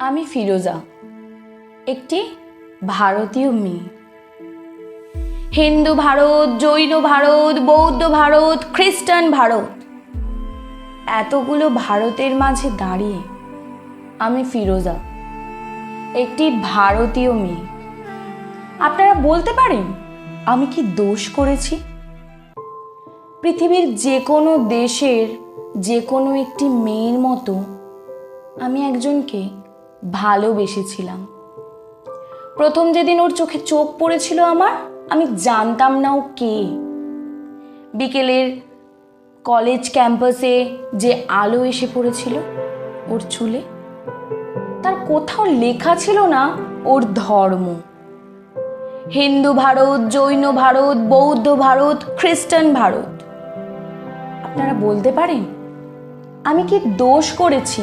আমি ফিরোজা, একটি ভারতীয় মেয়ে। হিন্দু ভারত, জৈন ভারত, বৌদ্ধ ভারত, খ্রিস্টান ভারত, এতগুলো ভারতের মাঝে দাঁড়িয়ে আমি ফিরোজা, একটি ভারতীয় মেয়ে। আপনারা বলতে পারেন, আমি কি দোষ করেছি? পৃথিবীর যে কোনো দেশের যে কোনো একটি মেয়ের মতো আমি একজনকে ভালোবেসেছিলাম। প্রথম যেদিন ওর চোখে চোখ পড়েছিল আমার, আমি জানতাম না ও কে। বিকেলের কলেজ ক্যাম্পাসে যে আলো এসে পড়েছিল ওর চুলে, তার কোথাও লেখা ছিল না ওর ধর্ম। হিন্দু ভারত, জৈন ভারত, বৌদ্ধ ভারত, খ্রিস্টান ভারত। আপনারা বলতে পারেন, আমি কি দোষ করেছি?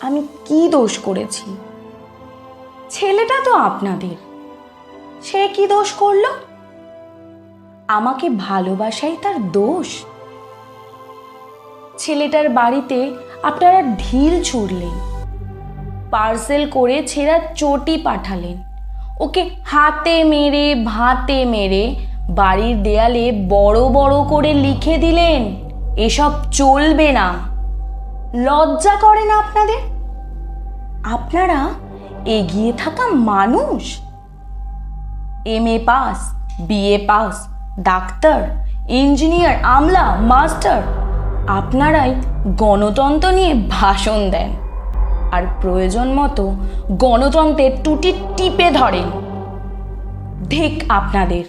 আমি কি দোষ করেছি? ছেলেটা তো আপনাদের। সে কি দোষ করল? আমাকে ভালোবাসাই তার দোষ। ছেলেটার বাড়িতে আপনারা ঢিল ছুড়লেন। পার্সেল করে ছেঁড়া চটি পাঠালেন। ওকে হাতে মেরে, ভাতে মেরে বাড়ির দেয়ালে বড় বড় করে লিখে দিলেন, এসব চলবে না। লজ্জা করে না আপনাদের? আপনারা এগিয়ে থাকা মানুষ। M A pass BA pass, doctor, engineer, আমলা, মাস্টার, আপনারাই গণতন্ত্র নিয়ে ভাষণ দেন। আর প্রয়োজন মতো গণতন্ত্রের টুটি টিপে ধরেন। ধিক আপনাদের।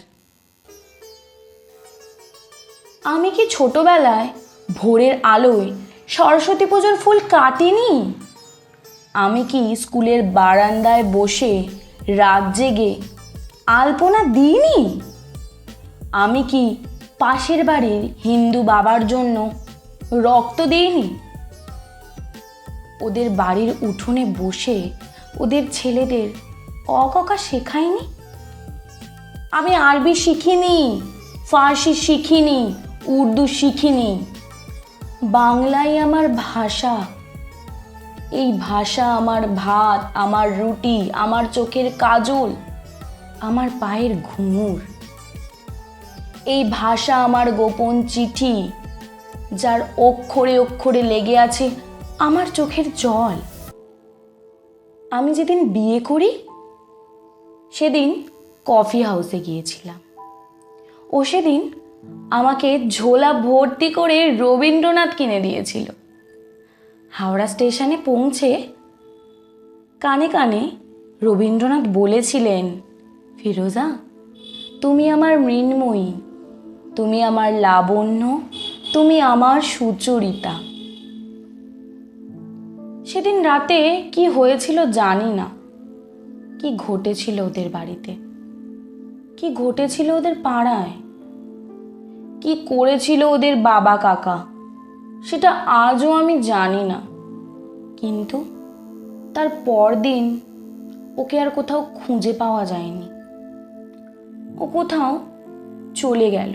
আমি কি ছোটবেলায় ভোরের আলোয় সরস্বতী পুজোর ফুল কাটিনি? আমি কি স্কুলের বারান্দায় বসে রাত জেগে আলপনা দিইনি? আমি কি পাশের বাড়ির হিন্দু বাবার জন্য রক্ত দিইনি? ওদের বাড়ির উঠোনে বসে ওদের ছেলেদের অককা শেখাইনি আমি আরবি শিখিনি, ফার্সি শিখিনি, উর্দু শিখিনি। বাংলাই আমার ভাষা এই ভাষা আমার ভাত, আমার রুটি, আমার চোখের কাজল, আমার পায়ের ঘুঙুর এই ভাষা আমার গোপন চিঠি, যার অক্ষরে অক্ষরে লেগে আছে আমার চোখের জল। আমি যেদিন বিয়ে করি, সেদিন কফি হাউসে গিয়েছিলাম। ও সেদিন আমাকে ঝোলা ভর্তি করে রবীন্দ্রনাথ কিনে দিয়েছিল। হাওড়া স্টেশনে পৌঁছে কানে কানে রবীন্দ্রনাথ বলেছিলেন, ফিরোজা, তুমি আমার মৃন্ময়ী, তুমি আমার লাবণ্য, তুমি আমার সুচরিতা। সেদিন রাতে কি হয়েছিল জানি না। কি ঘটেছিল ওদের বাড়িতে? কি ঘটেছিল ওদের পাড়ায়? কি করেছিল ওদের বাবা কাকা? সেটা আজও আমি জানি না। কিন্তু তার পরদিন ওকে আর কোথাও খুঁজে পাওয়া যায়নি। ও কোথাও চলে গেল।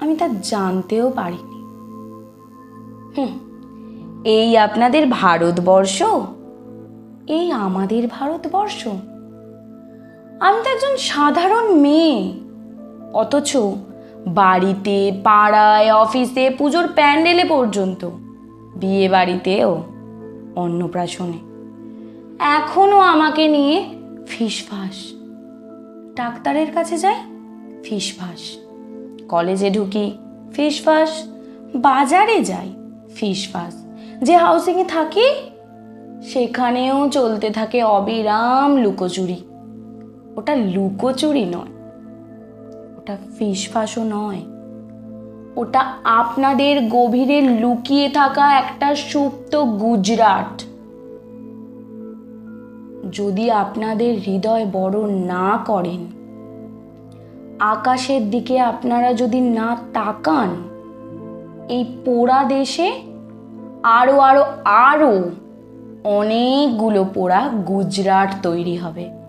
আমি তা জানতেও পারিনি। হুম, এই আপনাদের ভারতবর্ষ? এই আমাদের ভারতবর্ষ? আমি তো একজন সাধারণ মেয়ে। অথচ বাড়িতে, পাড়ায়, অফিসে, পুজোর প্যান্ডেলে পর্যন্ত। বিয়ে বাড়িতেও, অন্নপ্রাশনে। এখনও আমাকে নিয়ে ফিসফাস। ডাক্তারের কাছে যাই, ফিসফাস। কলেজে ঢুকি, ফিসফাস। বাজারে যাই, ফিসফাস। যে হাউসিংয়ে থাকি, সেখানেও চলতে থাকে অবিরাম লুকোচুরি। ওটা লুকোচুরি নয়। ওটা ফিসফাসও নয়। ওটা আপনাদের গভীরে লুকিয়ে থাকা একটা সুপ্ত গুজরাট। যদি আপনাদের হৃদয় বড় না করেন, আকাশের দিকে আপনারা যদি না তাকান, এই পোড়া দেশে আরও আরও আরও অনেকগুলো পোড়া গুজরাট তৈরি হবে।